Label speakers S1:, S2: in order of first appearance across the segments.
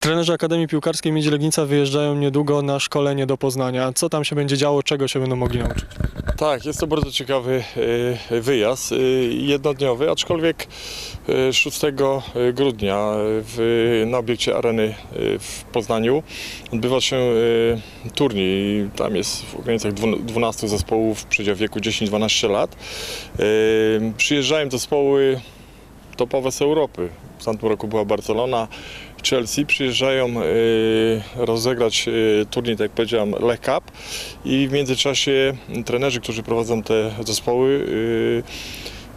S1: Trenerzy Akademii Piłkarskiej Miedzi Legnica wyjeżdżają niedługo na szkolenie do Poznania. Co tam się będzie działo, czego się będą mogli nauczyć?
S2: Tak, jest to bardzo ciekawy e, wyjazd, e, jednodniowy, aczkolwiek e, 6 grudnia w, na obiekcie areny e, w Poznaniu odbywa się e, turniej. Tam jest w granicach dwu- 12 zespołów w przedziale wieku 10-12 lat. E, Przyjeżdżają zespoły topowe z Europy. W tamtym roku była Barcelona, Chelsea. Przyjeżdżają e, rozegrać e, turniej, tak jak powiedziałem, Lech Cup i w międzyczasie trenerzy, którzy prowadzą te zespoły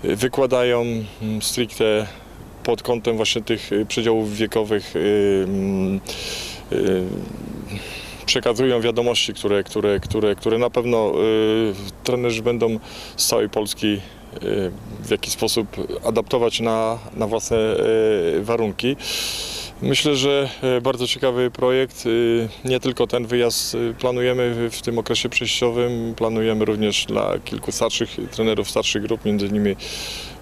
S2: e, wykładają mm, stricte pod kątem właśnie tych przedziałów wiekowych mm, przekazują wiadomości, które, które, które, które na pewno y, trenerzy będą z całej Polski y, w jakiś sposób adaptować na, na własne y, warunki. Myślę, że y, bardzo ciekawy projekt. Y, Nie tylko ten wyjazd y, planujemy w- tym okresie przejściowym, planujemy również dla kilku starszych trenerów starszych grup, między innymi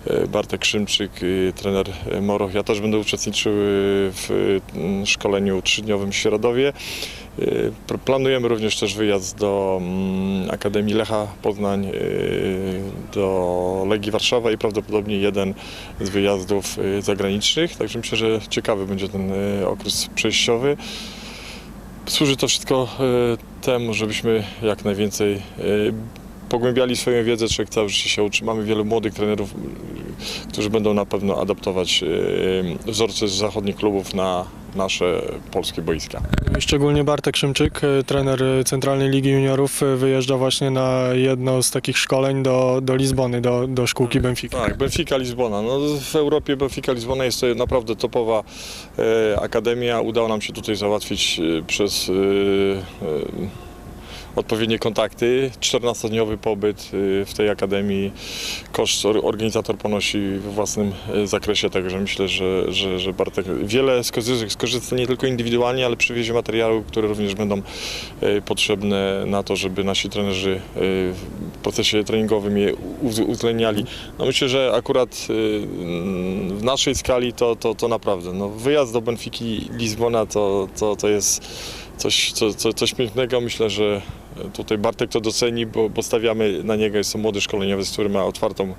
S2: y, Bartek Szymczyk, y, trener y, Moroch. Ja też będę uczestniczył y, w y, szkoleniu trzydniowym w Świeradowie. Y, Planujemy również też wyjazd do mm, Akademii Lecha Poznań, y, do Legii Warszawa i prawdopodobnie jeden z wyjazdów y, zagranicznych. Także myślę, że ciekawy będzie ten okres przejściowy. Służy to wszystko temu, żebyśmy jak najwięcej pogłębiali swoją wiedzę, człowiek cały życie się uczy. Mamy wielu młodych trenerów, którzy będą na pewno adaptować y, wzorce z zachodnich klubów na nasze polskie boiska.
S1: Szczególnie Bartek Szymczyk, e, trener Centralnej Ligi Juniorów, wyjeżdża właśnie na jedno z takich szkoleń do, do Lizbony, do, do szkółki Benfica.
S2: Tak, Benfica Lizbona. No, w Europie Benfica Lizbona jest to naprawdę topowa akademia. Udało nam się tutaj załatwić przez odpowiednie kontakty. 14-dniowy pobyt e, w tej akademii. Koszt or- organizator ponosi we własnym e, zakresie, także myślę, że, że, że Bartek wiele skorzysta, nie tylko indywidualnie, ale przywiezie materiałów, które również będą e, potrzebne na to, żeby nasi trenerzy w procesie treningowym je uwzględniali. No myślę, że akurat y, w naszej skali to, to, to naprawdę, no wyjazd do Benfiki Lizbona to, to, to jest coś, co, co, coś pięknego. Myślę, że tutaj Bartek to doceni, bo, bo stawiamy na niego. Jest to młody szkoleniowiec, który ma otwartą,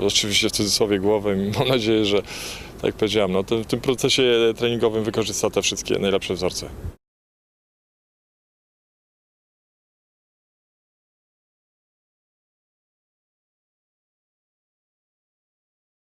S2: oczywiście w cudzysłowie, głowę mam nadzieję, że tak jak powiedziałem, no, w tym procesie treningowym wykorzysta te wszystkie najlepsze wzorce.